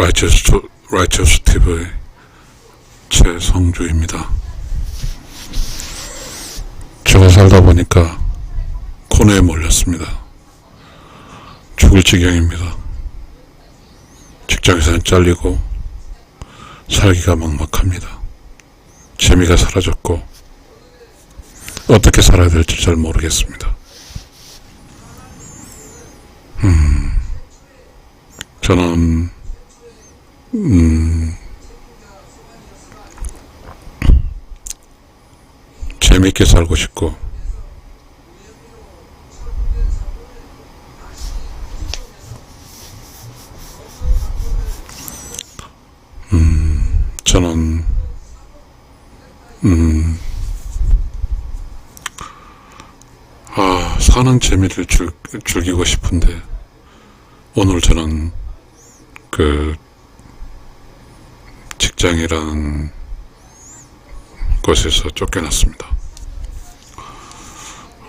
라이처스, 라이처스 TV의 최성주입니다. 제가 살다 보니까 코너에 몰렸습니다. 죽을 지경입니다. 직장에서는 잘리고 살기가 막막합니다. 재미가 사라졌고 어떻게 살아야 될지 잘 모르겠습니다. 음, 저는 음, 재밌게 살고 싶고. 음, 저는 음, 아, 사는 재미를 즐, 즐기고 싶은데 오늘 저는 그 직장이라는 곳에서 쫓겨났습니다.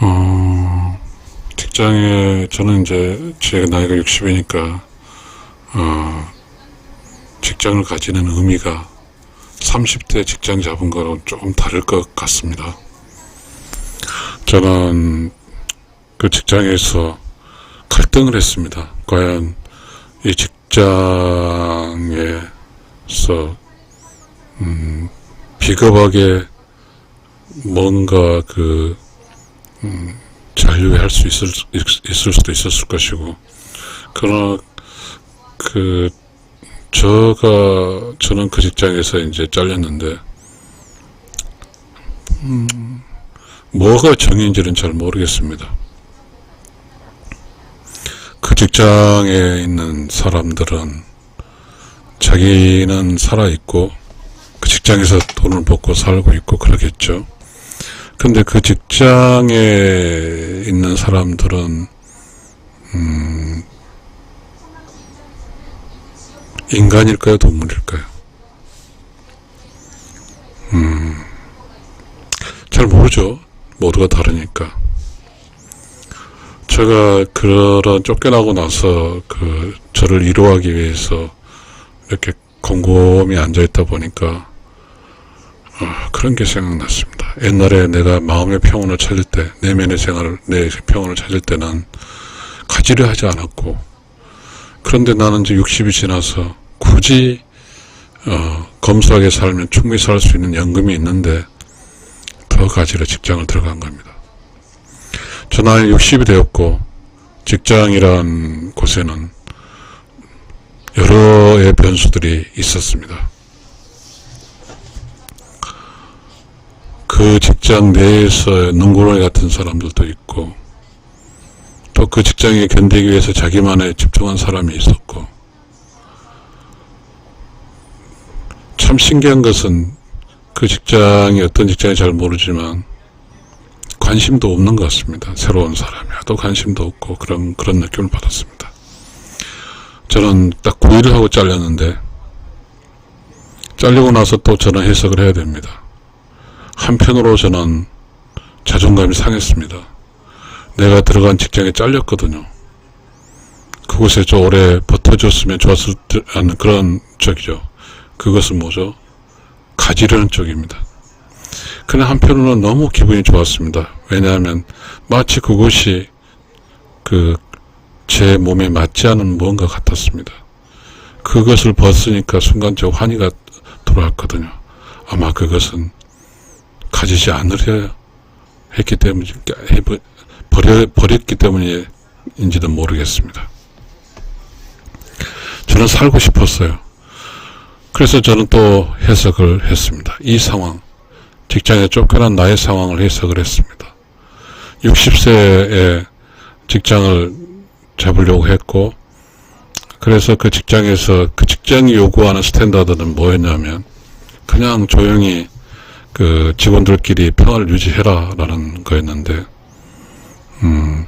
어, 직장에 저는 이제 제 나이가 60이니까 어, 직장을 가지는 의미가 30대 직장 잡은 거랑 조금 다를 것 같습니다. 저는 그 직장에서 갈등을 했습니다. 과연 이 직장에서 음, 비겁하게 뭔가 그 음, 잔류할 수 있을 있- 있을 수도 있었을 것이고 그러나 그 저가 저는 그 직장에서 이제 잘렸는데 음, 뭐가 정인지는 잘 모르겠습니다. 그 직장에 있는 사람들은 자기는 살아있고 그 직장에서 돈을 벌고 살고 있고 그러겠죠. 근데 그 직장에 있는 사람들은 음, 인간일까요, 동물일까요? 음, 잘 모르죠. 모두가 다르니까. 제가 그런 쫓겨나고 나서 그 저를 위로하기 위해서 이렇게 곰곰이 앉아 있다 보니까 아, 그런 게 생각났습니다. 옛날에 내가 마음의 평온을 찾을 때, 내면의 생활을, 내 평온을 찾을 때는 가지를 하지 않았고, 그런데 나는 이제 60이 지나서 굳이, 어, 검소하게 살면 충분히 살 수 있는 연금이 있는데, 더 가지러 직장을 들어간 겁니다. 저 나이 60이 되었고, 직장이란 곳에는 여러의 변수들이 있었습니다. 그 직장 내에서 능구렁이 같은 사람들도 있고, 또 그 직장에 견디기 위해서 자기만의 집중한 사람이 있었고, 참 신기한 것은 그 직장이 어떤 직장인지 잘 모르지만, 관심도 없는 것 같습니다. 새로운 사람이 하도 관심도 없고, 그런, 그런 느낌을 받았습니다. 저는 딱 9일을 하고 잘렸는데, 잘리고 나서 또 저는 해석을 해야 됩니다. 한편으로 저는 자존감이 상했습니다. 내가 들어간 직장에 잘렸거든요. 그곳에 좀 오래 버텨줬으면 좋았을 듯 하는 그런 쪽이죠. 그것은 뭐죠? 가지려는 쪽입니다. 그러나 한편으로는 너무 기분이 좋았습니다. 왜냐하면 마치 그곳이 그 제 몸에 맞지 않은 무언가 같았습니다. 그것을 벗으니까 순간적으로 환희가 돌아왔거든요. 아마 그것은 가지지 않으려 했기 때문에 버려, 버렸기 때문인지도 모르겠습니다. 저는 살고 싶었어요. 그래서 저는 또 해석을 했습니다. 이 상황, 직장에 쫓겨난 나의 상황을 해석을 했습니다. 60세에 직장을 잡으려고 했고, 그래서 그 직장에서 그 직장이 요구하는 스탠다드는 뭐였냐면, 그냥 조용히 그 직원들끼리 평화를 유지해라라는 거였는데, 음,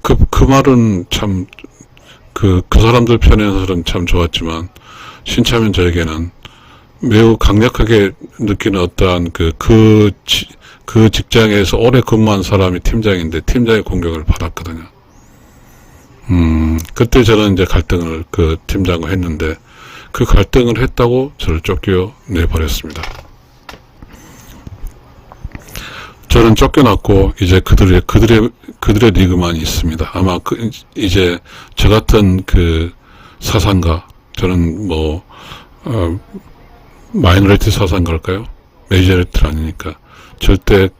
그, 그 말은 참, 그, 그 사람들 편에서는 참 좋았지만, 신차면 저에게는 매우 강력하게 느끼는 어떠한 그, 그, 지- 그 직장에서 오래 근무한 사람이 팀장인데, 팀장의 공격을 받았거든요. 음, 그때 저는 이제 갈등을 그 팀장과 했는데, 그 갈등을 했다고 저를 쫓겨 내 버렸습니다. 저는 쫓겨났고 이제 그들의 그들의 그들의 리그만 있습니다. 아마 그 이제 저 같은 그 사상가 저는 뭐 어, 마이너리티 사상가일까요? 메이저리티 아니니까 절대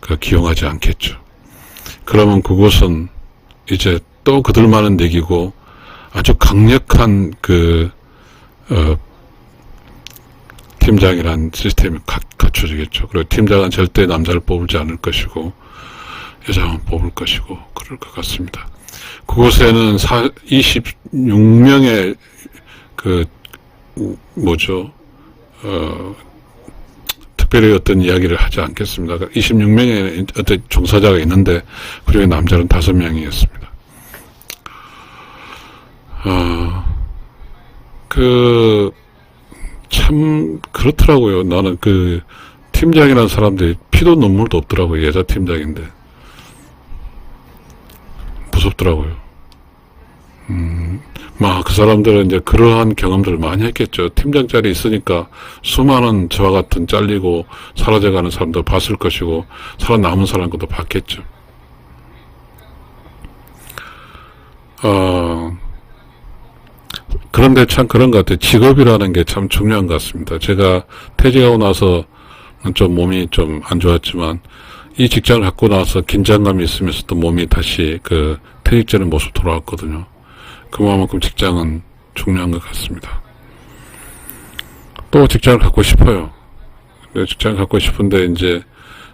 그 기용하지 않겠죠. 그러면 그곳은 이제 또 그들만은 내기고 아주 강력한 그 어, 팀장이란 시스템이 가, 갖춰지겠죠. 그리고 팀장은 절대 남자를 뽑지 않을 것이고 여자만 뽑을 것이고 그럴 것 같습니다. 그곳에는 사, 26명의 그 뭐죠? 어, 특별히 어떤 이야기를 하지 않겠습니다. 26명의 어떤 종사자가 있는데 그 중에 남자는 5명이었습니다. 어, 그, 참, 그렇더라고요. 나는 그, 팀장이라는 사람들이 피도 눈물도 없더라고요. 여자 팀장인데. 무섭더라고요. 음, 막, 그 사람들은 이제 그러한 경험들을 많이 했겠죠. 팀장 자리 있으니까 수많은 저와 같은 잘리고 사라져가는 사람도 봤을 것이고, 살아남은 사람도 봤겠죠. 어, 그런데 참 그런 것 같아요. 직업이라는 게 참 중요한 것 같습니다. 제가 퇴직하고 나서 좀 몸이 좀 안 좋았지만 이 직장을 갖고 나서 긴장감이 있으면서 또 몸이 다시 그 퇴직 전의 모습 돌아왔거든요. 그만큼 직장은 중요한 것 같습니다. 또 직장을 갖고 싶어요. 네, 직장을 갖고 싶은데 이제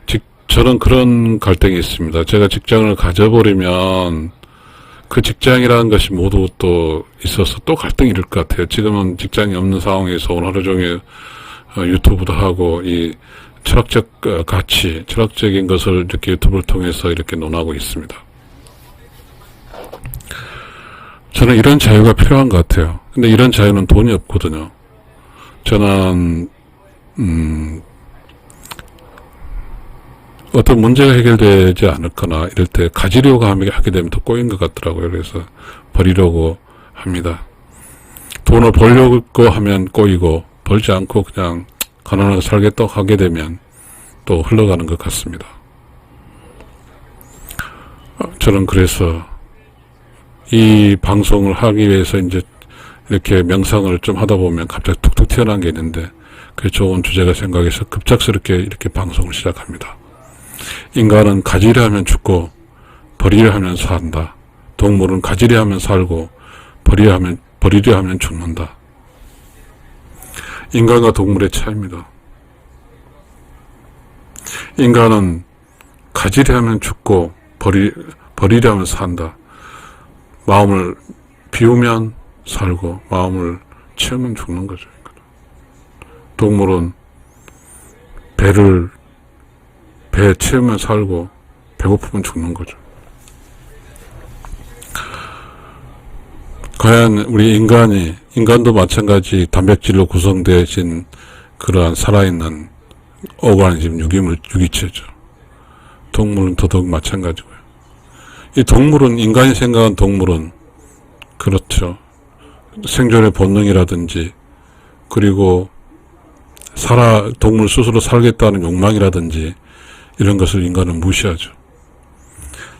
직, 저는 그런 갈등이 있습니다. 제가 직장을 가져버리면 그 직장이라는 것이 모두 또 있어서 또 갈등이 일을 것 같아요. 지금은 직장이 없는 상황에서 오늘 하루 종일 어, 유튜브도 하고 이 철학적 어, 가치, 철학적인 것을 이렇게 유튜브를 통해서 이렇게 논하고 있습니다. 저는 이런 자유가 필요한 것 같아요. 근데 이런 자유는 돈이 없거든요. 저는 음, 어떤 문제가 해결되지 않을거나 이럴 때 가지려고 하게 되면 더 꼬인 것 같더라고요. 그래서 버리려고 합니다. 돈을 벌려고 하면 꼬이고 벌지 않고 그냥 가난하게 살겠다고 하게 되면 또 흘러가는 것 같습니다. 어, 저는 그래서 이 방송을 하기 위해서 이제 이렇게 명상을 좀 하다 보면 갑자기 툭툭 튀어나온 게 있는데 그 좋은 주제가 생각해서 급작스럽게 이렇게 방송을 시작합니다. 인간은 가지려 하면 죽고 버리려 하면 산다. 동물은 가지려 하면 살고 버리려 하면 버리려 하면 죽는다. 인간과 동물의 차이입니다. 인간은 가지려 하면 죽고 버리 버리려 하면 산다. 마음을 비우면 살고 마음을 채우면 죽는 거죠. 동물은 배를 배 채우면 살고 배고프면 죽는 거죠. 과연 우리 인간이 인간도 마찬가지 단백질로 구성되어진 그러한 살아있는 오가니즘 유기물 유기체죠. 동물은 더더욱 마찬가지고요. 이 동물은 인간이 생각한 동물은 그렇죠. 생존의 본능이라든지 그리고 살아 동물 스스로 살겠다는 욕망이라든지 이런 것을 인간은 무시하죠.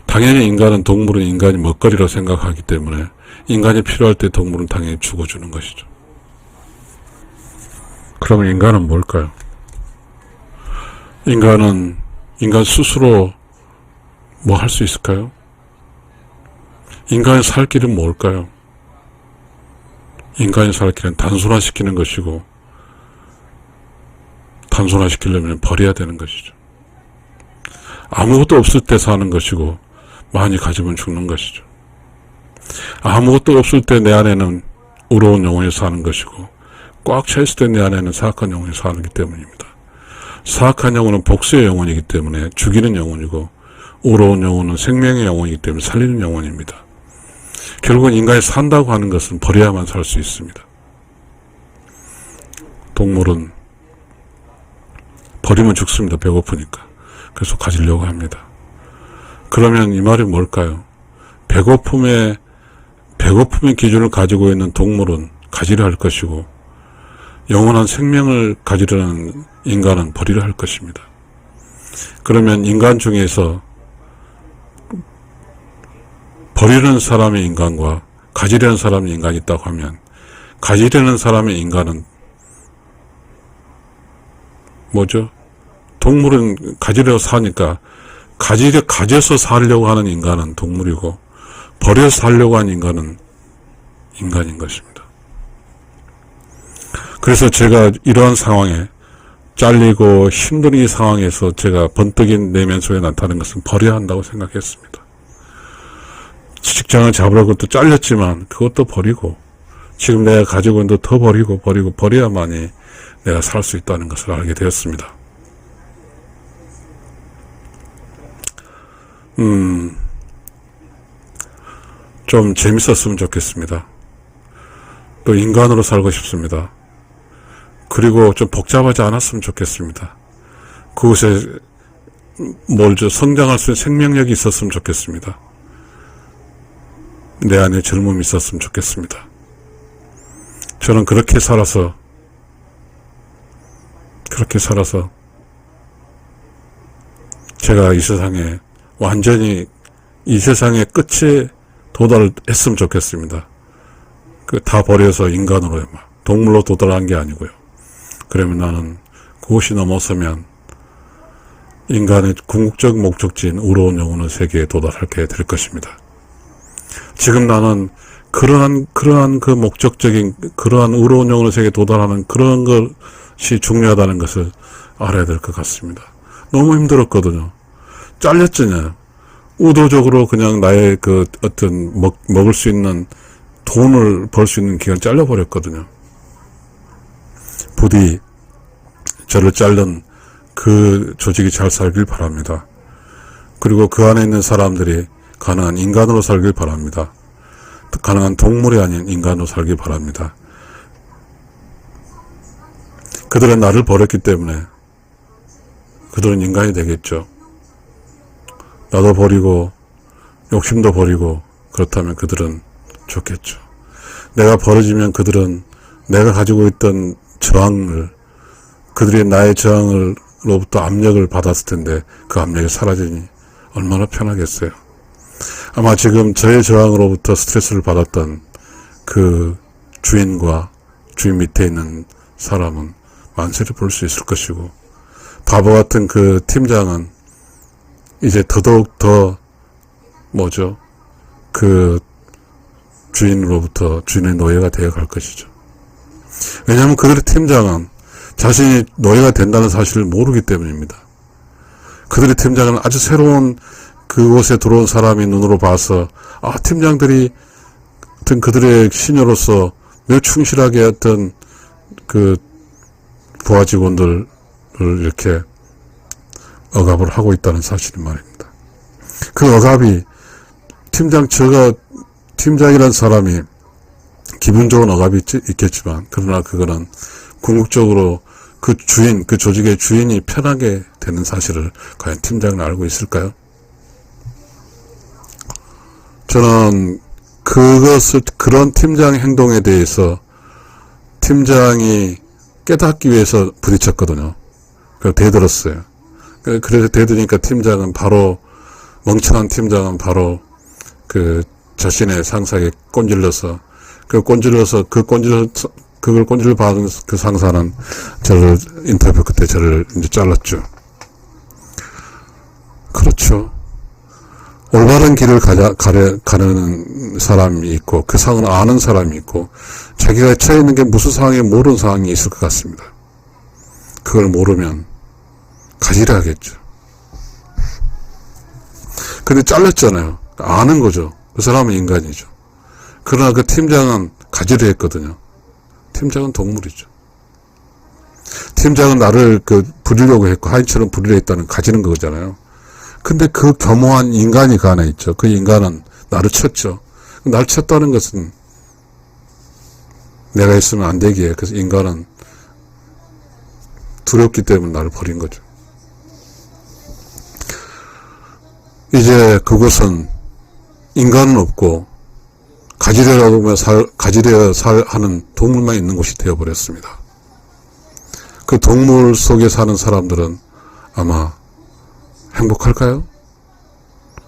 당연히 인간은 동물은 인간이 먹거리로 생각하기 때문에 인간이 필요할 때 동물은 당연히 죽어주는 것이죠. 그러면 인간은 뭘까요? 인간은 인간 스스로 뭐 할 수 있을까요? 인간의 살 길은 뭘까요? 인간의 살 길은 단순화시키는 것이고 단순화시키려면 버려야 되는 것이죠. 아무것도 없을 때 사는 것이고 많이 가지면 죽는 것이죠. 아무것도 없을 때 내 안에는 의로운 영혼이 사는 것이고 꽉 차 있을 때 내 안에는 사악한 영혼이 사는기 때문입니다. 사악한 영혼은 복수의 영혼이기 때문에 죽이는 영혼이고 의로운 영혼은 생명의 영혼이기 때문에 살리는 영혼입니다. 결국은 인간이 산다고 하는 것은 버려야만 살 수 있습니다. 동물은 버리면 죽습니다. 배고프니까. 그래서 가지려고 합니다. 그러면 이 말이 뭘까요? 배고픔의 배고픔의 기준을 가지고 있는 동물은 가지려 할 것이고 영원한 생명을 가지려는 인간은 버리려 할 것입니다. 그러면 인간 중에서 버리는 사람의 인간과 가지려는 사람의 인간이 있다고 하면 가지려는 사람의 인간은 뭐죠? 동물은 가지려 사니까 가지려 가져서 살려고 하는 인간은 동물이고 버려 살려고 하는 인간은 인간인 것입니다. 그래서 제가 이러한 상황에 잘리고 힘든 이 상황에서 제가 번뜩인 내면 속에 나타나는 것은 버려야 한다고 생각했습니다. 직장을 잡으려고 또 잘렸지만 그것도 버리고 지금 내가 가지고 있는 더 버리고 버리고 버려야만이 내가 살 수 있다는 것을 알게 되었습니다. 음, 좀 재밌었으면 좋겠습니다. 또 인간으로 살고 싶습니다. 그리고 좀 복잡하지 않았으면 좋겠습니다. 그곳에 뭘죠 성장할 수 있는 생명력이 있었으면 좋겠습니다. 내 안에 젊음이 있었으면 좋겠습니다. 저는 그렇게 살아서 그렇게 살아서 제가 이 세상에 완전히 이 세상의 끝에 도달했으면 좋겠습니다. 그 다 버려서 인간으로 막 동물로 도달한 게 아니고요. 그러면 나는 그것이 넘어서면 인간의 궁극적 목적지인 의로운 영혼의 세계에 도달하게 될 것입니다. 지금 나는 그러한 그러한 그 목적적인 그러한 의로운 영혼의 세계에 도달하는 그런 것이 중요하다는 것을 알아야 될 것 같습니다. 너무 힘들었거든요. 잘렸잖아요. 의도적으로 그냥 나의 그 어떤 먹, 먹을 수 있는 돈을 벌 수 있는 기회를 잘려버렸거든요. 부디 저를 자른 그 조직이 잘 살길 바랍니다. 그리고 그 안에 있는 사람들이 가능한 인간으로 살길 바랍니다. 가능한 동물이 아닌 인간으로 살길 바랍니다. 그들은 나를 버렸기 때문에 그들은 인간이 되겠죠. 나도 버리고 욕심도 버리고 그렇다면 그들은 좋겠죠. 내가 버려지면 그들은 내가 가지고 있던 저항을 그들이 나의 저항을로부터 압력을 받았을 텐데 그 압력이 사라지니 얼마나 편하겠어요. 아마 지금 저의 저항으로부터 스트레스를 받았던 그 주인과 주인 밑에 있는 사람은 만세를 볼 수 있을 것이고 바보 같은 그 팀장은 이제 더더욱 더 뭐죠 그 주인으로부터 주인의 노예가 되어 갈 것이죠. 왜냐하면 그들의 팀장은 자신이 노예가 된다는 사실을 모르기 때문입니다. 그들의 팀장은 아주 새로운 그곳에 들어온 사람이 눈으로 봐서 아 팀장들이 어떤 그들의 시녀로서 매우 충실하게 했던 그 부하 직원들을 이렇게 억압을 하고 있다는 사실이 말입니다. 그 억압이 팀장 저가 팀장이라는 사람이 기분 좋은 억압이 있- 있겠지만 그러나 그거는 궁극적으로 그 주인 그 조직의 주인이 편하게 되는 사실을 과연 팀장은 알고 있을까요? 저는 그것을 그런 팀장 행동에 대해서 팀장이 깨닫기 위해서 부딪혔거든요. 그래서 대들었어요. 그- 그래서 대드니까 팀장은 바로 멍청한 팀장은 바로 그 자신의 상사에게 꼰질러서 그 꼰질러서 그 꼰질 그걸 꼰질을 받은 그 상사는 저를 인터뷰 그때 저를 이제 잘랐죠. 그렇죠. 올바른 길을 가자, 가려, 가는 사람이 있고, 그 상황을 아는 사람이 있고, 자기가 처해 있는 게 무슨 상황에 모르는 상황이 있을 것 같습니다. 그걸 모르면 가지려 하겠죠. 근데 잘렸잖아요. 아는 거죠. 그 사람은 인간이죠. 그러나 그 팀장은 가지려 했거든요. 팀장은 동물이죠. 팀장은 나를 그 부리려고 했고, 하인처럼 부리려 했다는 가지는 거잖아요. 근데 그 겸허한 인간이 그 안에 있죠. 그 인간은 나를 쳤죠. 날 쳤다는 것은 내가 있으면 안 되기에 그래서 인간은 두렵기 때문에 나를 버린 거죠. 이제 그것은 인간은 없고 하면 살, 가지려 살 하는 동물만 있는 곳이 되어버렸습니다. 그 동물 속에 사는 사람들은 아마 행복할까요?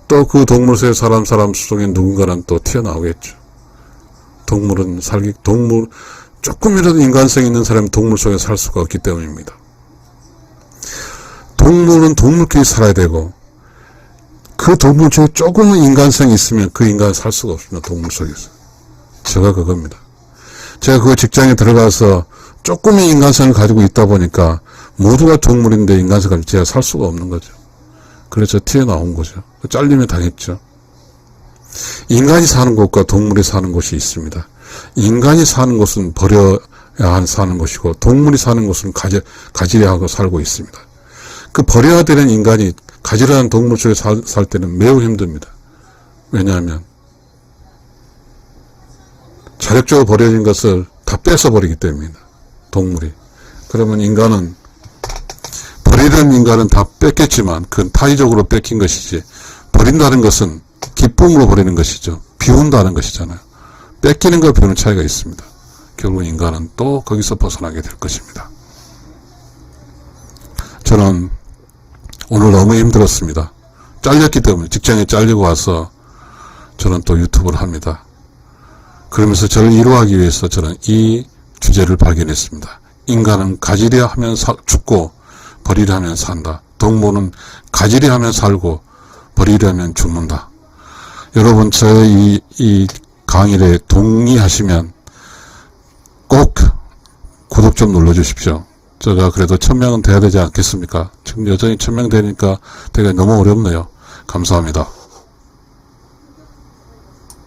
또 그 동물 속에 사람 사람 중에 누군가는 또 튀어나오겠죠. 동물은 살기 동물 조금이라도 인간성 있는 사람이 동물 속에 살 수가 없기 때문입니다. 동물은 동물끼리 살아야 되고 그 동물 중에 조금은 인간성이 있으면 그 인간은 살 수가 없습니다. 동물 속에서. 제가 그겁니다. 제가 그 직장에 들어가서 조금의 인간성을 가지고 있다 보니까 모두가 동물인데 인간성 가지고 제가 살 수가 없는 거죠. 그래서 튀어나온 거죠. 잘리면 당했죠. 인간이 사는 곳과 동물이 사는 곳이 있습니다. 인간이 사는 곳은 버려야 한 사는 곳이고 동물이 사는 곳은 가지, 가지려 하고 살고 있습니다. 그 버려야 되는 인간이 가지려는 동물 속에 살, 살 때는 매우 힘듭니다. 왜냐하면 자력적으로 버려진 것을 다 뺏어버리기 때문입니다. 동물이. 그러면 인간은 버리는 인간은 다 뺏겠지만 그건 타의적으로 뺏긴 것이지 버린다는 것은 기쁨으로 버리는 것이죠. 비운다는 것이잖아요. 뺏기는 거 비우는 차이가 있습니다. 결국 인간은 또 거기서 벗어나게 될 것입니다. 저는 오늘 너무 힘들었습니다. 잘렸기 때문에 직장에 잘리고 와서 저는 또 유튜브를 합니다. 그러면서 저를 위로하기 위해서 저는 이 주제를 발견했습니다. 인간은 가지려 하면 사- 죽고 버리려 하면 산다. 동물은 가지려 하면 살고 버리려 하면 죽는다. 여러분 저의 이, 이 강의에 동의하시면 꼭 구독 좀 눌러주십시오. 제가 그래도 천명은 돼야 되지 않겠습니까? 지금 여전히 천명 되니까 되게 너무 어렵네요. 감사합니다.